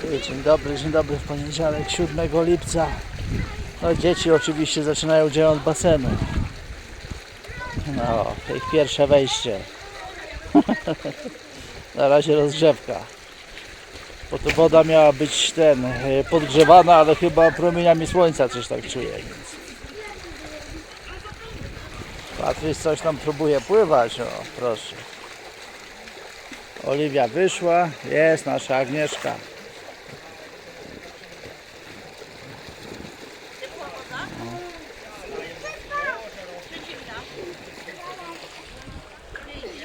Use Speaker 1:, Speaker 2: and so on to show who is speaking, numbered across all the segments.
Speaker 1: Dzień dobry, dzień dobry w poniedziałek 7 lipca. No dzieci oczywiście zaczynają dzieją od basenu. No, ich pierwsze wejście. Na razie rozgrzewka. Bo to woda miała być ten e, podgrzewana, ale chyba promieniami słońca coś tak czuję. Więc. Patryś coś tam próbuje pływać, o proszę. Oliwia wyszła, jest nasza Agnieszka.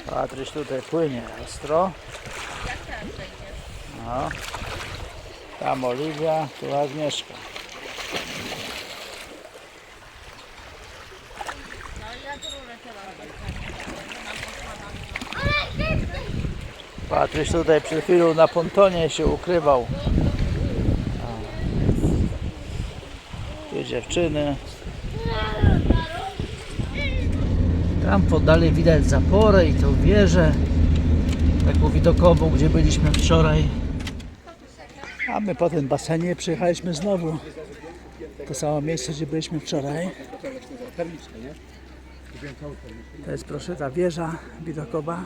Speaker 1: Patryś tutaj płynie ostro. No. Tam Oliwia, tu Agnieszka. Patryś tutaj przed chwilą na pontonie się ukrywał. Tu dziewczyny. Tam podali widać zaporę i tą wieżę taką widokową, gdzie byliśmy wczoraj. A my po tym basenie przyjechaliśmy znowu. To samo miejsce, gdzie byliśmy wczoraj. To jest proszę ta wieża widokowa.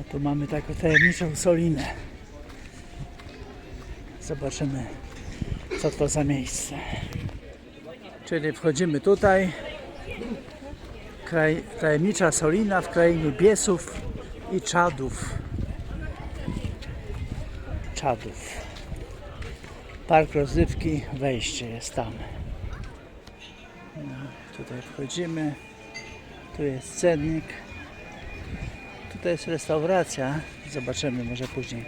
Speaker 1: A tu mamy taką tajemniczą solinę. Zobaczymy co to za miejsce. Czyli wchodzimy tutaj. Kraj, tajemnicza solina w krainie biesów i czadów. Czadów. Park rozrywki, wejście jest tam. No, tutaj wchodzimy. Tu jest cennik. Tutaj jest restauracja. Zobaczymy może później.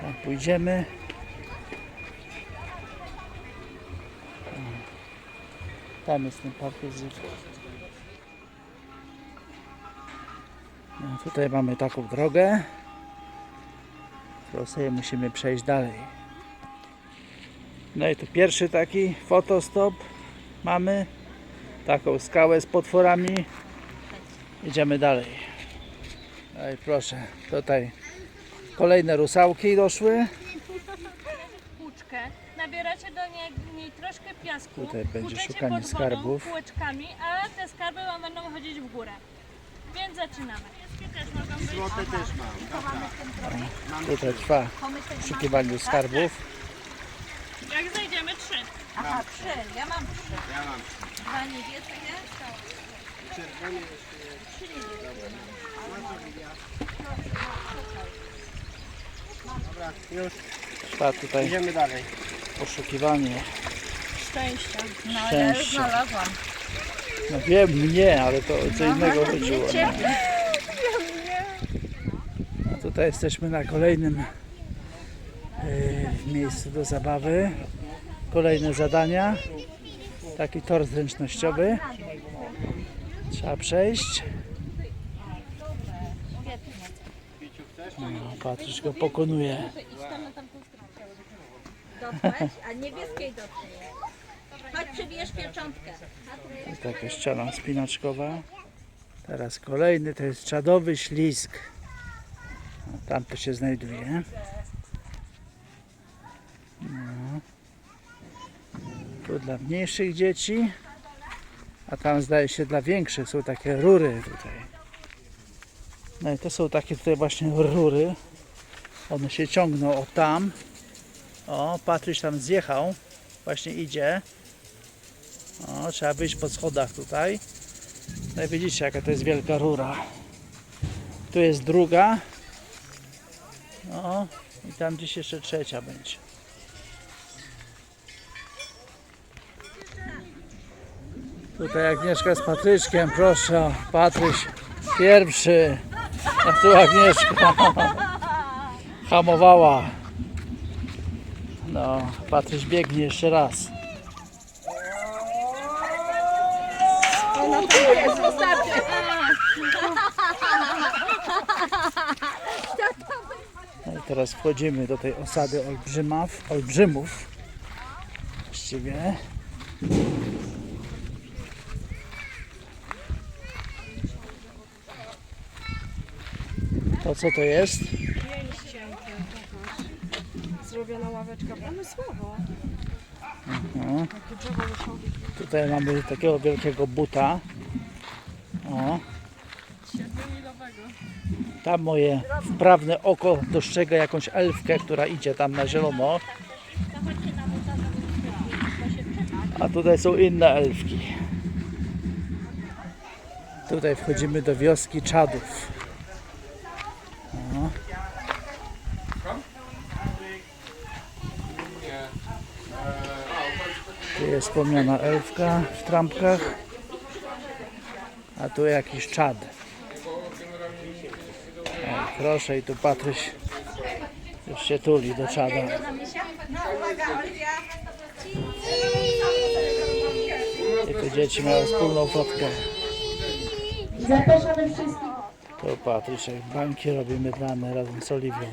Speaker 1: Tam pójdziemy. Tam jest ten park. No, tutaj mamy taką drogę, którą sobie musimy przejść dalej. No i tu pierwszy taki fotostop mamy. Taką skałę z potworami. Idziemy dalej. No i proszę, tutaj kolejne rusałki doszły.
Speaker 2: Puczkę, nabieracie do niej, niej troszkę piasku,
Speaker 1: Tutaj będzie szukanie
Speaker 2: pod wodą
Speaker 1: skarbów.
Speaker 2: kółeczkami, a te skarby wam będą chodzić w górę. Więc zaczynamy. Pieskie też mogą być.
Speaker 3: Złote też mam.
Speaker 1: Tutaj trwa poszukiwanie skarbów.
Speaker 2: Jak znajdziemy trzy.
Speaker 4: Aha, trzy. Ja mam trzy.
Speaker 3: Ja mam
Speaker 4: Dwa niebieskie.
Speaker 3: czerwone jeszcze. Dobra, już
Speaker 1: Trwa tutaj
Speaker 3: idziemy dalej.
Speaker 1: Poszukiwanie.
Speaker 2: Szczęścia.
Speaker 4: No, ja już
Speaker 1: Szczęście.
Speaker 4: znalazłam.
Speaker 1: No wiem, mnie, ale to co innego chodziło.
Speaker 4: wiecie.
Speaker 1: No. Tutaj jesteśmy na kolejnym e, miejscu do zabawy. Kolejne zadania. Taki tor zręcznościowy. Trzeba przejść. No, Patryś go pokonuje.
Speaker 4: Dotknąć, a niebieskiej dotknij. Chodź, przybierz pieczątkę.
Speaker 1: To taka ściana spinaczkowa. Teraz kolejny to jest czadowy ślizg. No, Tam to się znajduje. No. Tu dla mniejszych dzieci. A tam zdaje się dla większych są takie rury tutaj. No i to są takie tutaj właśnie rury. One się ciągną o tam. O, Patryś tam zjechał. Właśnie idzie. O, trzeba wyjść po schodach tutaj. No i widzicie jaka to jest wielka rura. Tu jest druga. No i tam gdzieś jeszcze trzecia będzie. Tutaj Agnieszka z Patryczkiem, proszę. o, Patryś pierwszy. A tu Agnieszka hamowała. No, Patryś biegnie jeszcze raz. No i teraz wchodzimy do tej osady olbrzymów, olbrzymów. Właściwie. To co to jest?
Speaker 5: Ławeczka pomysłowo. Takie drzewo musiało być
Speaker 1: Tutaj mamy takiego wielkiego buta. O. Tam moje wprawne oko dostrzega jakąś elfkę, która idzie tam na zielono. A tutaj są inne elfki. Tutaj wchodzimy do wioski czadów. Jest wspomniana elfka w trampkach. A tu jakiś czad. O, proszę i tu Patryś już się tuli do czada. I tu dzieci mają wspólną fotkę.
Speaker 6: Zapraszamy wszystkich.
Speaker 1: To Patryś jak bańki robi mydlane razem z Oliwią.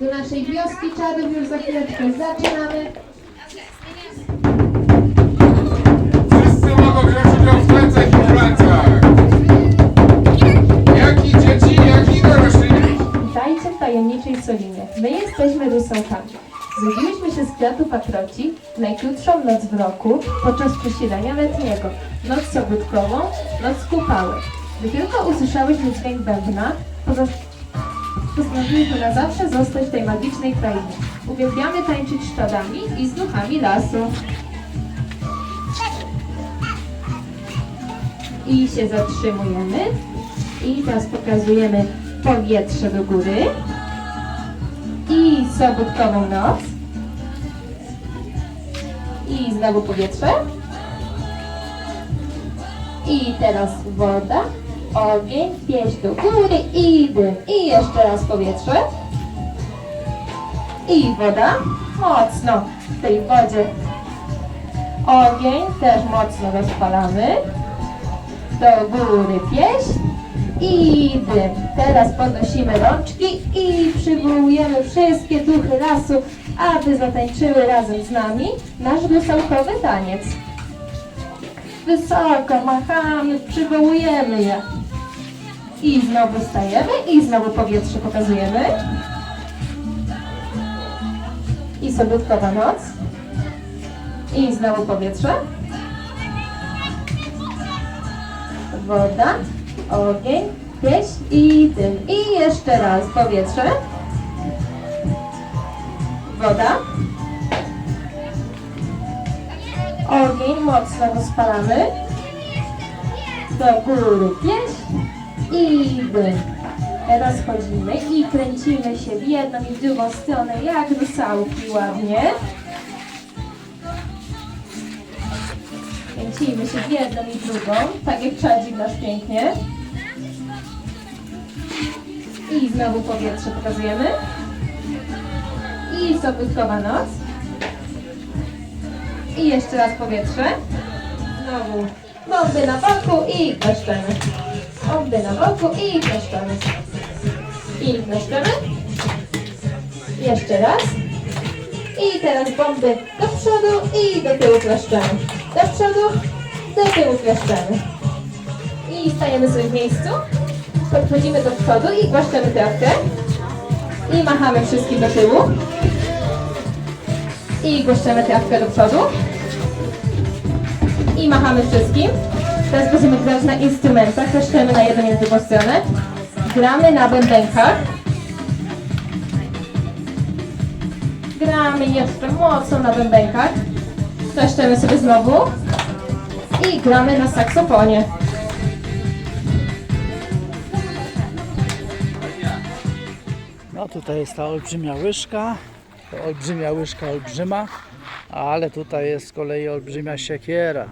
Speaker 6: Do naszej wioski czadów. Już za chwileczkę zaczynamy.
Speaker 7: Wszyscy mogą wziąć udział w tańcach i. Jak i dzieci, jak i dorośli.
Speaker 6: Witajcie w tajemniczej Solinie. My jesteśmy rusałkami. Zbudziłyśmy się z kwiatu paproci w najkrótszą noc w roku podczas przesilenia letniego. Noc sobótkową, noc kupały. Gdy tylko usłyszałyśmy dźwięk bębna, poza- postanowiłyśmy na zawsze zostać w tej magicznej krainie. Uwielbiamy tańczyć z czadami i z duchami lasu. I się zatrzymujemy. I teraz pokazujemy powietrze do góry. I sobótkową noc. I znowu powietrze. I teraz woda, ogień, pieśń do góry i dym. I jeszcze raz powietrze. I woda. Mocno w tej wodzie. Ogień też mocno rozpalamy. Do góry pieśń i dym. Teraz podnosimy rączki i przywołujemy wszystkie duchy lasu, aby zatańczyły razem z nami nasz rusałkowy taniec. Wysoko machamy, przywołujemy je. I znowu stajemy i znowu powietrze pokazujemy. I sobotkowa noc. I znowu powietrze. woda, ogień, pieśń i dym. I jeszcze raz powietrze, woda, ogień mocno rozpalamy, do góry pieśń i dym. Teraz chodzimy i kręcimy się w jedną i w drugą stronę jak rusałki ładnie. Kręcimy się w jedną i drugą, tak jak czadzik nasz pięknie. I znowu powietrze pokazujemy. I sobotkowa noc. I jeszcze raz powietrze. Znowu bomby na boku i kleszczemy. Na boku i kleszczemy. I kleszczemy. Jeszcze raz. I teraz bomby do przodu i do tyłu kleszczemy. Do przodu, do tyłu kleszczemy. I stajemy sobie w miejscu. Podchodzimy do przodu i głaszczemy trawkę. I machamy wszystkim do tyłu. I głaszczemy trawkę do przodu. I machamy wszystkim. Teraz będziemy grać na instrumentach. Kleszczemy na jedną i drugą stronę. Gramy na bębenkach. Gramy jeszcze mocno na bębenkach. Kleszczemy sobie znowu. I gramy na saksofonie.
Speaker 1: No tutaj jest ta olbrzymia łyżka. Olbrzymia łyżka olbrzyma. Ale tutaj jest z kolei olbrzymia siekiera.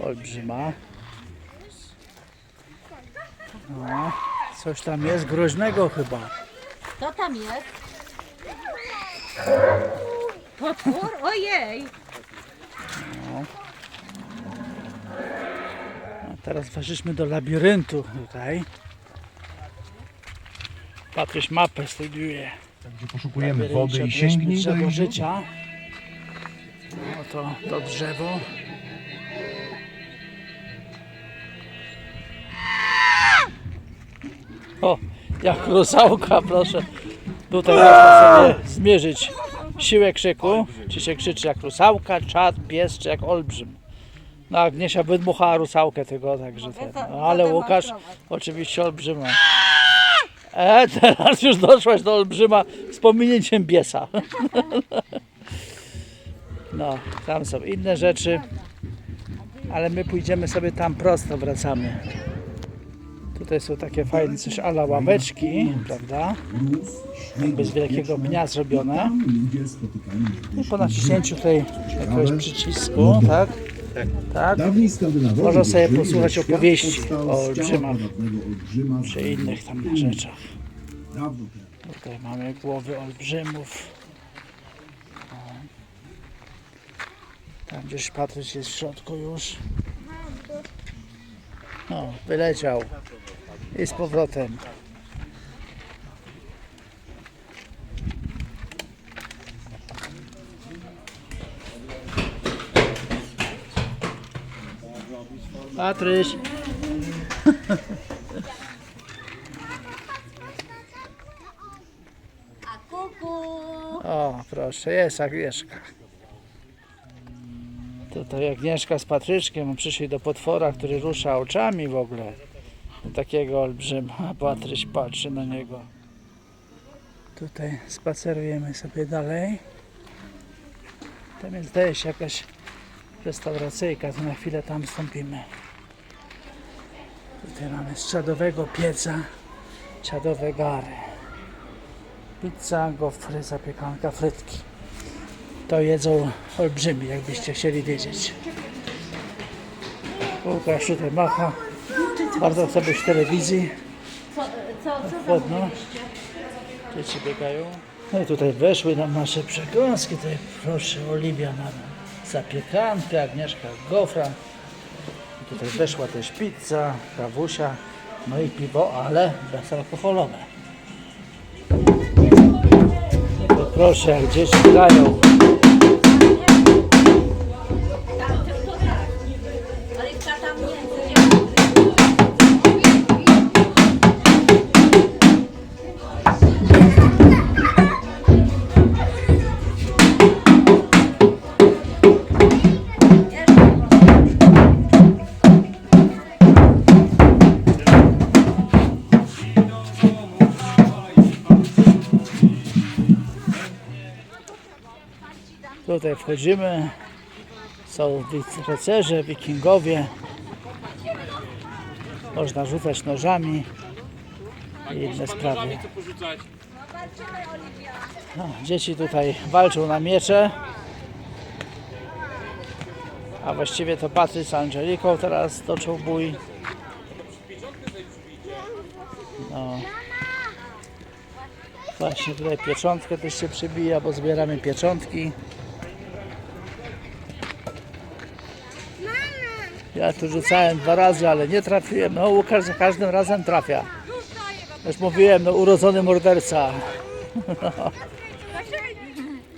Speaker 1: Olbrzyma. No, coś tam jest groźnego chyba.
Speaker 4: Co tam jest? Potwór? Ojej!
Speaker 1: A teraz weszliśmy do labiryntu tutaj. Patryś mapę studiuje.
Speaker 8: Gdzie poszukujemy
Speaker 1: Labiryncie
Speaker 8: wody i
Speaker 1: odnieśmy
Speaker 8: sięgnij do
Speaker 1: drzewo
Speaker 8: jej źródła.
Speaker 1: życia. Oto to drzewo. O, jak rusałka, proszę. Tutaj można sobie zmierzyć siłę krzyku. Czy się krzyczy jak rusałka, czad, pies, czy jak olbrzym. No Agniesia wydmuchała rusałkę tego, także ten. No, ale Łukasz oczywiście olbrzyma. E, teraz już doszłaś do olbrzyma z pominięciem biesa. No, tam są inne rzeczy, ale my pójdziemy sobie tam prosto, wracamy. Tutaj są takie fajne coś ala ławeczki, prawda? Jakby z wielkiego pnia zrobione. I po naciśnięciu tutaj jakiegoś przycisku, tak? Tak. Można sobie posłuchać opowieści o olbrzymach. Czy innych tam rzeczach. Tutaj mamy głowy olbrzymów. Tam gdzieś Patryś jest w środku już. No, wyleciał. I z powrotem. Patryś.
Speaker 4: A kuku.
Speaker 1: O, proszę, jest Agnieszka. Tutaj Agnieszka z Patryczkiem przyszli do potwora, który rusza oczami w ogóle. Takiego olbrzyma, Patryś patrzy na niego. Tutaj spacerujemy sobie dalej. Tam jest, zdaje się, jakaś restauracyjka, to na chwilę tam wstąpimy. Tutaj mamy z czadowego pieca czadowe gary. Pizza, gofry, zapiekanka, frytki. To jedzą olbrzymi, jakbyście chcieli wiedzieć. Łukasz tutaj macha. Bardzo chce być w telewizji.
Speaker 4: Co, co, co.
Speaker 1: Dzieci biegają. No i tutaj weszły nam nasze przekąski. Tutaj proszę, Oliwia nam zapiekankę, Agnieszka gofra. I tutaj weszła też pizza, kawusia, no i piwo, ale bezalkoholowe. No to proszę, jak dzieci grają. Wchodzimy. Są rycerze, wikingowie. Można rzucać nożami i inne sprawy. No, dzieci tutaj walczą na miecze. A właściwie to Patryk z Angeliką teraz toczą bój. No. Właśnie tutaj pieczątkę też się przybija, bo zbieramy pieczątki. Ja tu rzucałem dwa razy, ale nie trafiłem. No Łukasz za każdym razem trafia. Już mówiłem, no urodzony morderca.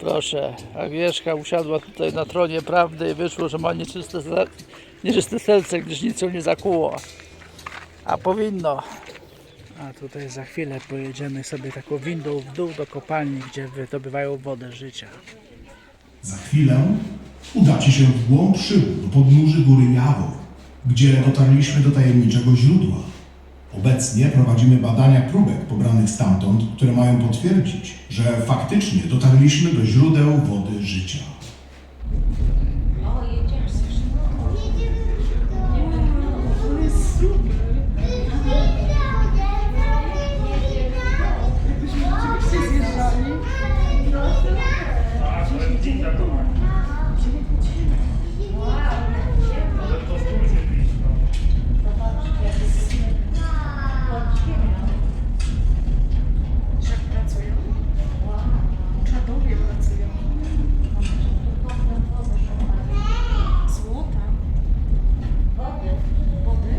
Speaker 1: Proszę, Agnieszka usiadła tutaj na tronie prawdy i wyszło, że ma nieczyste, nieczyste serce, gdyż nic ją nie zakuło. A powinno. A tutaj za chwilę pojedziemy sobie taką windą w dół do kopalni, gdzie wydobywają wodę życia.
Speaker 9: Za chwilę udacie się w głąb szybu do podnóży góry Jawor, gdzie dotarliśmy do tajemniczego źródła. Obecnie prowadzimy badania próbek pobranych stamtąd, które mają potwierdzić, że faktycznie dotarliśmy do źródeł wody życia.
Speaker 4: O, jedziesz.
Speaker 5: To jest super. Jakbyśmy rzeczywiście zjeżdżali. Jak pracują? Czadowie pracują. Złota. Wody. Wody?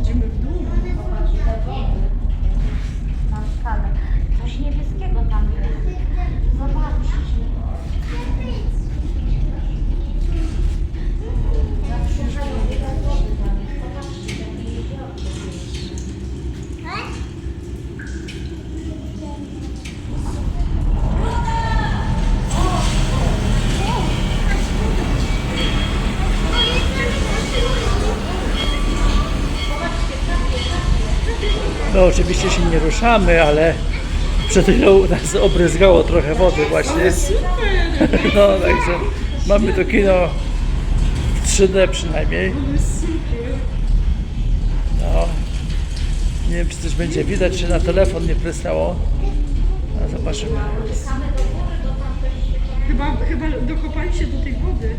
Speaker 5: Idziemy w dół.
Speaker 1: My oczywiście się nie ruszamy, ale przed chwilą nas obryzgało trochę wody właśnie. No także mamy to kino w 3D przynajmniej. No. Nie wiem czy coś będzie widać, czy na telefon nie prysnęło. A zobaczymy.
Speaker 5: Chyba, chyba dokopali się do tej wody.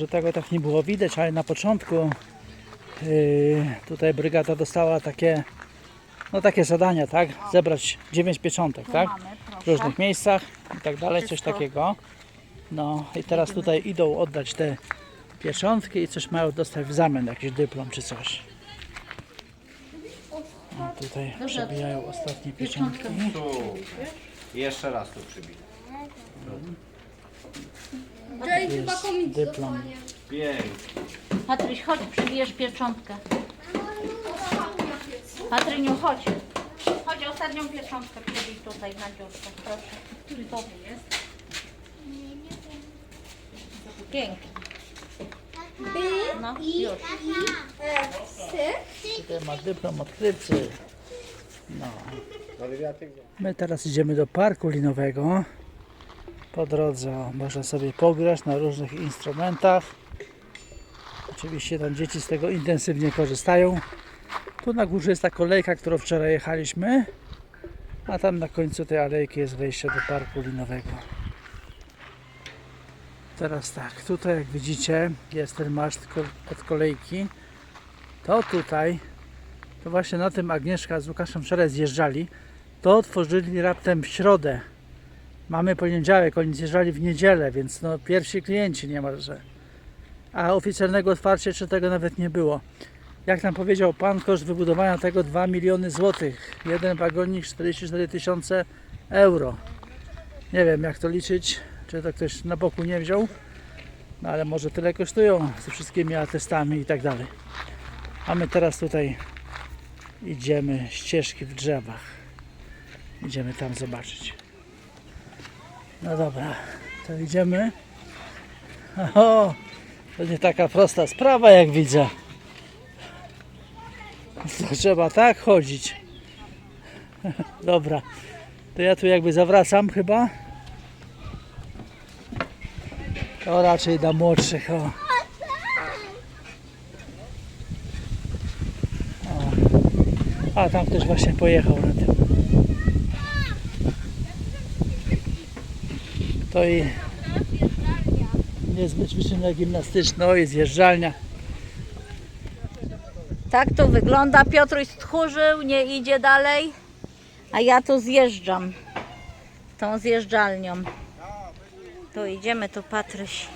Speaker 1: Może tego tak nie było widać, ale na początku yy, tutaj brygada dostała takie no takie zadania, tak? Zebrać 9 pieczątek, tak? W różnych miejscach i tak dalej, coś takiego. No i teraz tutaj idą oddać te pieczątki i coś mają dostać w zamian, jakiś dyplom czy coś. No, tutaj przebijają ostatnie pieczątki.
Speaker 3: Tu. Jeszcze raz tu przybij.
Speaker 1: Jest dyplom.
Speaker 3: Pięknie.
Speaker 4: Patryś, chodź, przybijesz pieczątkę. Patryniu, chodź. Chodź, ostatnią pieczątkę przybij tutaj na dziurkę, proszę. Który to jest? Pięknie. No, już.
Speaker 1: Tutaj ma dyplom odkrywcy. No. My teraz idziemy do parku linowego. Po drodze można sobie pograć na różnych instrumentach. Oczywiście tam dzieci z tego intensywnie korzystają. Tu na górze jest ta kolejka, którą wczoraj jechaliśmy. A tam na końcu tej alejki jest wejście do parku linowego. Teraz tak, tutaj jak widzicie jest ten maszt od kolejki. To tutaj, to właśnie na tym Agnieszka z Łukaszem wczoraj zjeżdżali. To otworzyli raptem w środę. Mamy poniedziałek, oni zjeżdżali w niedzielę, więc no pierwsi klienci niemalże. A oficjalnego otwarcia czy tego nawet nie było. Jak nam powiedział pan, koszt wybudowania tego 2 miliony złotych. Jeden wagonik 44 tysiące euro. Nie wiem jak to liczyć, czy to ktoś na boku nie wziął. No ale może tyle kosztują ze wszystkimi atestami i tak dalej. A my teraz tutaj idziemy ścieżki w drzewach. Idziemy tam zobaczyć. No dobra, to idziemy. O, to nie taka prosta sprawa jak widzę. To trzeba tak chodzić. Dobra, to ja tu jakby zawracam chyba. To raczej dla młodszych. O. A tam ktoś właśnie pojechał na tym. To i niezbyt ćwiczenia gimnastyczne, o i zjeżdżalnia.
Speaker 4: Tak to wygląda. Piotruś stchórzył, nie idzie dalej. A ja tu zjeżdżam. Tą zjeżdżalnią. Tu idziemy, tu Patryś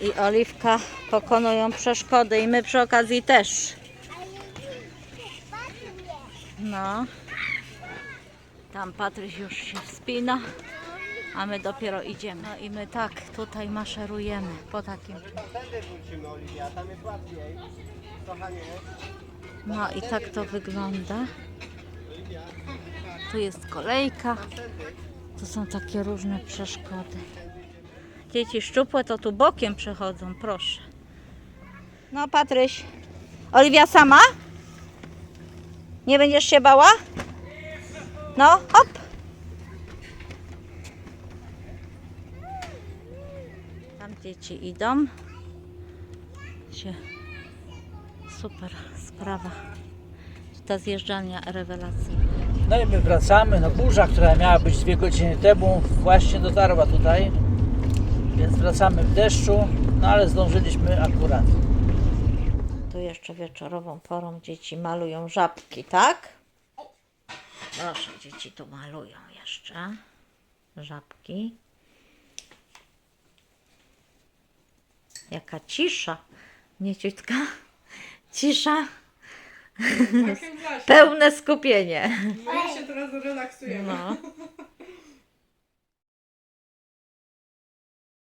Speaker 4: i Oliwka pokonują przeszkody i my przy okazji też. No. Tam Patryś już się wspina, a my dopiero idziemy. No i my tak tutaj maszerujemy po takim
Speaker 3: Tędy wrócimy, Oliwia, tam jest łatwiej. Kochanie.
Speaker 4: No i tak to wygląda. Tu jest kolejka. Tu są takie różne przeszkody. Dzieci szczupłe to tu bokiem przechodzą, proszę. No Patryś. Oliwia sama? Nie będziesz się bała? No, hop. Tam dzieci idą. Się Super sprawa. Ta zjeżdżalnia rewelacyjna.
Speaker 1: No i my wracamy. No burza, która miała być dwie godziny temu, właśnie dotarła tutaj. Więc wracamy w deszczu, no ale zdążyliśmy akurat.
Speaker 4: Tu jeszcze wieczorową porą dzieci malują żabki, tak? Proszę, dzieci tu malują jeszcze żabki. Jaka cisza, nie ciutka? Cisza, pełne skupienie.
Speaker 5: My się teraz relaksujemy.
Speaker 4: No.